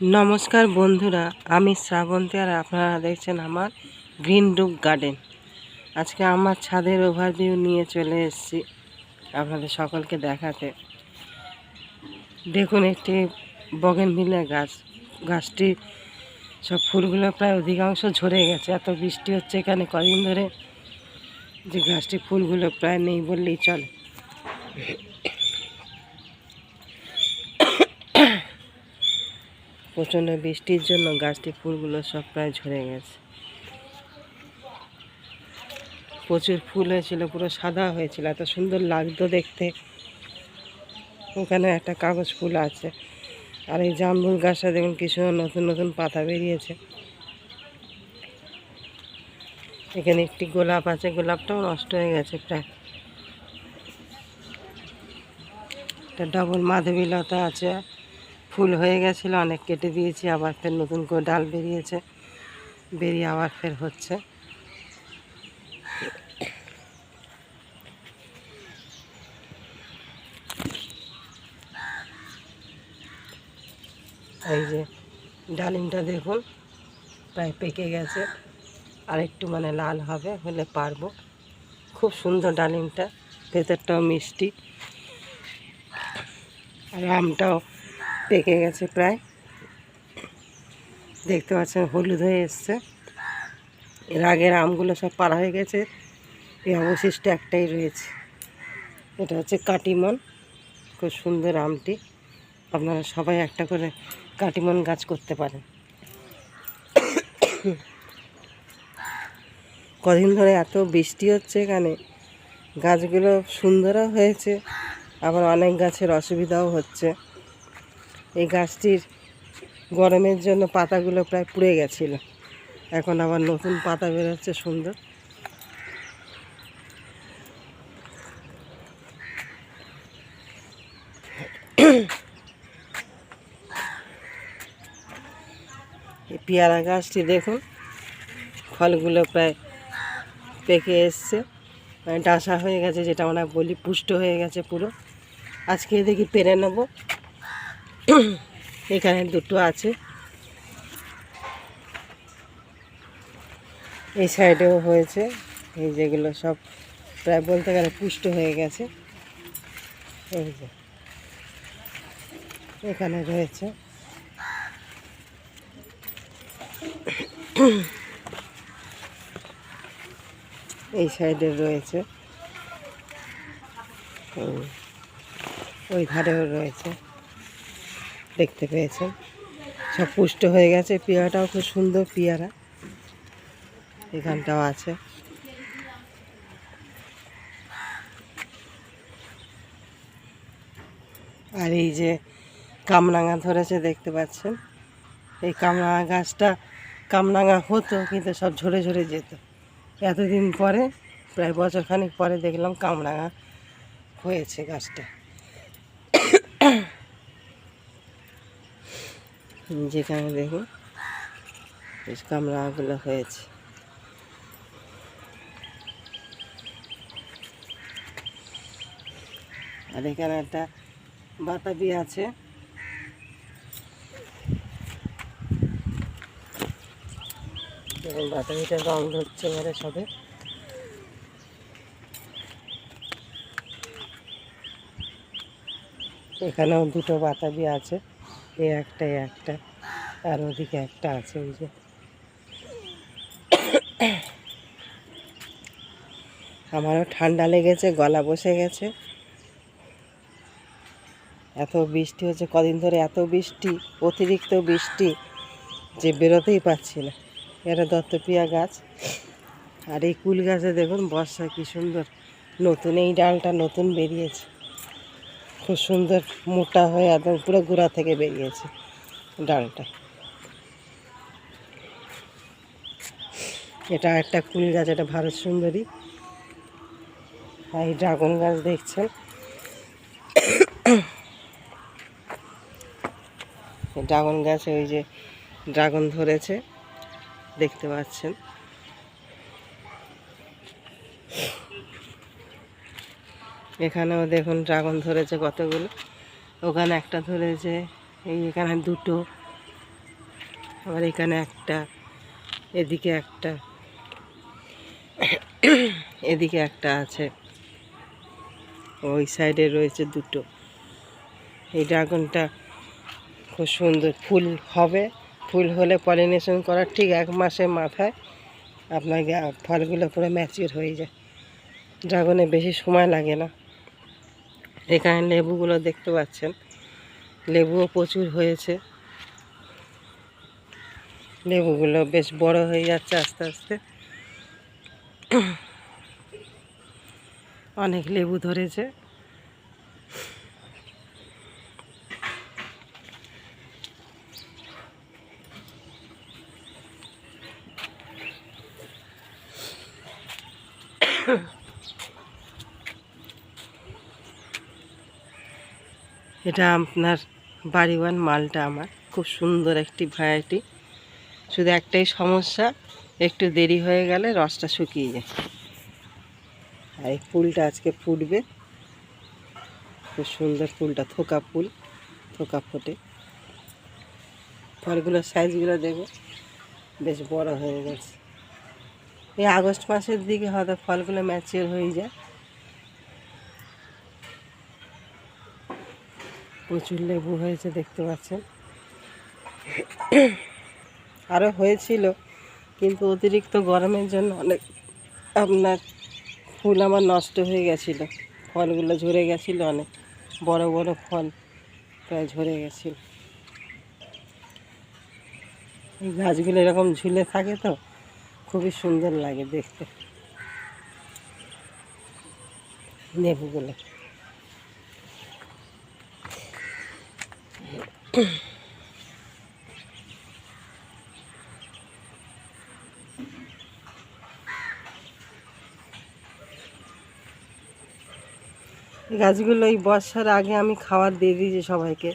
নমস্কার বন্ধুরা, আমি শ্রাবন্তী আর আপনারা দেখছেন আমার গ্রিন রুক গার্ডেন। আজকে আমার ছাদের ওভারভিউ নিয়ে চলে এসেছি আপনাদের সকলকে দেখাতে। দেখুন একটি বগেন গাছ, গাছটি সব ফুলগুলো প্রায় অধিকাংশ ঝরে গেছে, এত বৃষ্টি হচ্ছে এখানে কদিন ধরে যে গাছটি ফুলগুলো প্রায় নেই বললেই চলে। প্রচণ্ড বৃষ্টির জন্য গাছটি ফুলগুলো সব প্রায় ঝরে গেছে। প্রচুর ফুল হয়েছিল, পুরো সাদা হয়েছিল, এত সুন্দর লাগতো দেখতে। ওখানে একটা কাগজ ফুল আছে, আর এই জামরুল গাছটা দেখুন কিছু নতুন নতুন পাতা বেরিয়েছে। এখানে একটি গোলাপ আছে, গোলাপটাও নষ্ট হয়ে গেছে প্রায়। একটা ডবল মাধবীলতা আছে ফুল হয়ে গেছিল, অনেক কেটে দিয়েছি, আবার ফের নতুন করে ডাল বেরিয়েছে, বেরিয়ে আবার ফের হচ্ছে। এই যে ডালিমটা দেখুন, প্রায় পেকে গেছে আর একটু মানে লাল হবে হলে পারব। খুব সুন্দর ডালিমটা, ভেতরটাও মিষ্টি। আর আমটাও পেকে গেছে প্রায়। দেখতে পাচ্ছেন, হলুদ হয়ে এসছে। এর আগের আমগুলো সব পাড়া হয়ে গেছে। এই অবশিষ্ট একটাই রয়েছে। এটা হচ্ছে কাটিমন। খুব সুন্দর আমটি। আপনারা সবাই একটা করে কাটিমন গাছ করতে পারেন। কদিন ধরে এত বৃষ্টি হচ্ছে এখানে। গাছগুলো সুন্দরও হয়েছে। আবার অনেক গাছের অসুবিধাও হচ্ছে। এই গাছটির গরমের জন্য পাতাগুলো প্রায় পুড়ে গেছিল। এখন আবার নতুন পাতা বেরোচ্ছে সুন্দর। পেয়ারা গাছটি দেখুন, ফলগুলো প্রায় পেকে এসছে। মানে ডাসা হয়ে গেছে, যেটা আমরা বলি পুষ্ট হয়ে গেছে পুরো। আজকে দেখি পেরে নেব। এখানে দুটো আছে। এই সাইডেও হয়েছে। এই যেগুলো সব প্রায় বলতে গেলে পুষ্ট হয়ে গেছে। এই যে। এখানে রয়েছে। এই সাইডে রয়েছে। ওই ধারেও রয়েছে। দেখতে পেয়েছেন। সব পুষ্ট হয়ে গেছে। পেয়ারাটাও খুব সুন্দর পেয়ারা। এখানটাও আছে। আর এই যে কামরাঙা ধরেছে, দেখতে পাচ্ছেন? এই কামরাঙা গাছটা কামরাঙা হতো, কিন্তু সব ঝরে ঝরে যেত। এতদিন পরে, প্রায় বছরখানিক পরে দেখলাম কামরাঙা হয়েছে গাছটা। যেখানে দেখুন বেশ কামরাঙাগুলো হয়েছে। আর এখানে একটা বাতাবি আছে। বাতাবিটা রং ধরছে এবারে সবে। এখানেও দুটো বাতাবি আছে। এ একটা একটা, আর ওদিকে একটা আছে ওই যে। আমারও ঠান্ডা লেগেছে, গলা বসে গেছে। এত বৃষ্টি হচ্ছে, কদিন ধরে এত বৃষ্টি, অতিরিক্ত বৃষ্টি, যে বেরোতেই পারছি না। এটা দত্তপ্রিয়া গাছ। আর এই কুল গাছে দেখুন, বর্ষা কি সুন্দর। নতুন এই ডালটা নতুন বেরিয়েছে। খুব সুন্দর মোটা হয়ে একদম পুরো গোড়া থেকে বেরিয়েছে ডালটা। এটা একটা কুল গাছ, এটা ভারত সুন্দরী। এই ড্রাগন গাছ দেখছেন। ড্রাগন গাছে, ওই যে ড্রাগন ধরেছে, দেখতে পাচ্ছেন। এখানেও দেখুন ড্রাগন ধরেছে কতগুলো। ওখানে একটা ধরেছে, এই এখানে দুটো, আবার এখানে একটা, এদিকে একটা এদিকে একটা আছে। ওই সাইডে রয়েছে দুটো। এই ড্রাগনটা খুব সুন্দর, ফুল হবে। ফুল হলে পলিনেশন করার ঠিক এক মাসের মাথায় আপনাকে ফলগুলো পুরো ম্যাচিওর হয়ে যায়। ড্রাগনে বেশি সময় লাগে না। এখানে লেবুগুলো দেখতে পাচ্ছেন। লেবুও প্রচুর হয়েছে। লেবুগুলো বেশ বড় হয়ে যাচ্ছে আস্তে আস্তে। অনেক লেবু ধরেছে। এটা আপনার বাড়িওয়ান মালটা আমার। খুব সুন্দর একটি ভ্যারাইটি শুধু একটাই সমস্যা, একটু দেরি হয়ে গেলে রসটা শুকিয়ে যায়। আর এই ফুলটা আজকে ফুটবে। খুব সুন্দর ফুলটা, থোকা ফুল, থোকা ফোটে। ফলগুলোর সাইজগুলো দেখো, বেশ বড় হয়ে গেছে। এই আগস্ট মাসের দিকে হয়তো ফলগুলো ম্যাচিওর হয়ে যায়। প্রচুর লেবু হয়েছে, দেখতে পাচ্ছেন। আরও হয়েছিল, কিন্তু অতিরিক্ত গরমের জন্য অনেক আপনার ফুল আমার নষ্ট হয়ে গেছিল। ফলগুলো ঝরে গেছিল অনেক, বড় বড় ফল প্রায় ঝরে গেছিল। এই গাছগুলো এরকম ঝুলে থাকে তো, খুবই সুন্দর লাগে দেখতে। লেবুগুলো। গাছগুলো এই বর্ষার আগে আমি খাবার দিয়ে দিয়েছি সবাইকে।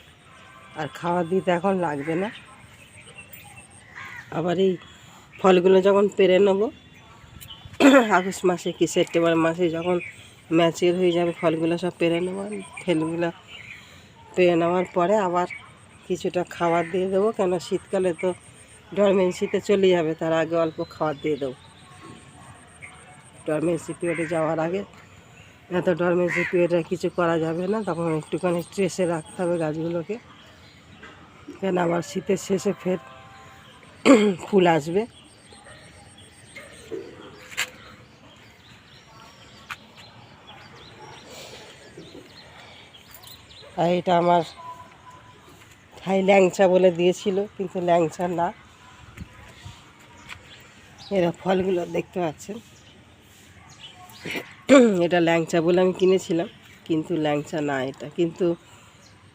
আর খাবার দিতে এখন লাগবে না। আবার এই ফলগুলো যখন পেরে নেব, আগস্ট মাসে কি সেপ্টেম্বর মাসে যখন ম্যাচিওর হয়ে যাবে, ফলগুলো সব পেরে নেব। ফেলগুলো পেরে নেওয়ার পরে আবার কিছুটা খাবার দিয়ে দেবো কেন শীতকালে তো ডরমেন্সিতে চলে যাবে, তার আগে অল্প খাবার দিয়ে দেবো। ডরমেন্সি পিরিয়ডে যাওয়ার আগে, এত ডরমেন্সি পিরিয়ডে কিছু করা যাবে না, তখন একটুখানি স্ট্রেসে রাখতে হবে গাছগুলোকে। কেন আবার শীতের শেষে ফের ফুল আসবে। আর এটা আমার ভাই ল্যাংচা বলে দিয়েছিল, কিন্তু ল্যাংচা না। এরা ফলগুলো দেখতে পাচ্ছেন। এটা ল্যাংচা বলে আমি কিনেছিলাম, কিন্তু ল্যাংচা না এটা। কিন্তু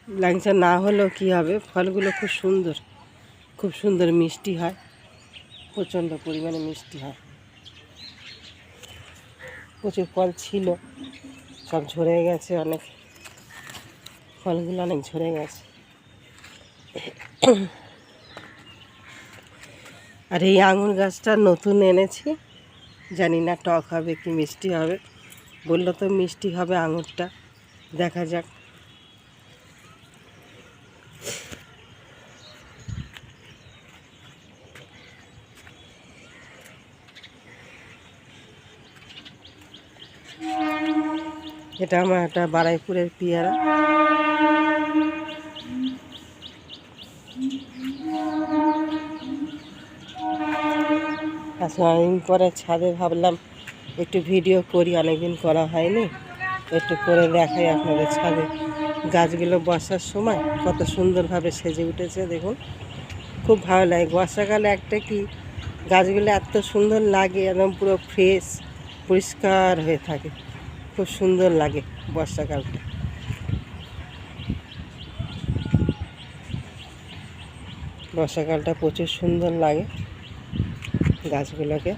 ল্যাংচা না হলেও কী হবে? ফলগুলো খুব সুন্দর খুব সুন্দর মিষ্টি হয়, প্রচণ্ড পরিমাণে মিষ্টি হয়। প্রচুর ফল ছিল, সব ঝরে গেছে অনেক। ফলগুলো অনেক ঝরে গেছে। আর এই আঙুর গাছটা নতুন এনেছি। জানি না টক হবে কি মিষ্টি হবে। বলল তো মিষ্টি হবে আঙুরটা। দেখা যাক। এটা আমার একটা বারাইপুরের পেয়ারা। আচ্ছা অনেকদিন পরে ছাদে ভাবলাম একটু ভিডিও করি, অনেকদিন করা হয়নি। একটু করে দেখাই আপনাদের ছাদে। গাছগুলো বর্ষার সময় কত সুন্দরভাবে সেজে উঠেছে, দেখুন। খুব ভালো লাগে। বর্ষাকালে একটা কি, গাছগুলো এত সুন্দর লাগে, একদম পুরো ফ্রেশ পরিষ্কার হয়ে থাকে। খুব সুন্দর লাগে বর্ষাকালটা। বর্ষাকালটা প্রচুর সুন্দর লাগে গাছগুলোকে।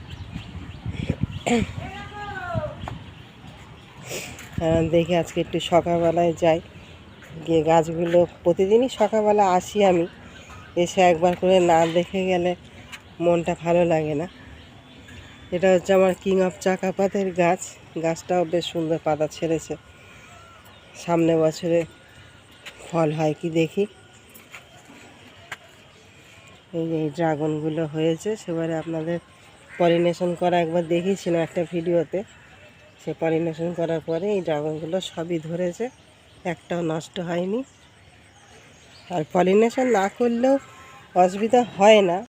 দেখি আজকে একটু সকালবেলায় যাই। গিয়ে গাছগুলো প্রতিদিনই সকালবেলা আসি আমি। এসে একবার করে না দেখে গেলে মনটা ভালো লাগে না। এটা হচ্ছে আমার কিং অফ চাকা পাতের গাছ। গাছটাও বেশ সুন্দর পাতা ছেড়েছে। সামনে বছরে ফল হয় কি দেখি। এই যে এই ড্রাগনগুলো হয়েছে, সেবারে আপনাদের পলিনেশন করা একবার দেখিয়েছিলাম একটা ভিডিওতে। সে পলিনেশন করার পরে এই ড্রাগনগুলো সবই ধরেছে, একটাও নষ্ট হয়নি। আর পলিনেশন না করলেও অসুবিধা হয় না।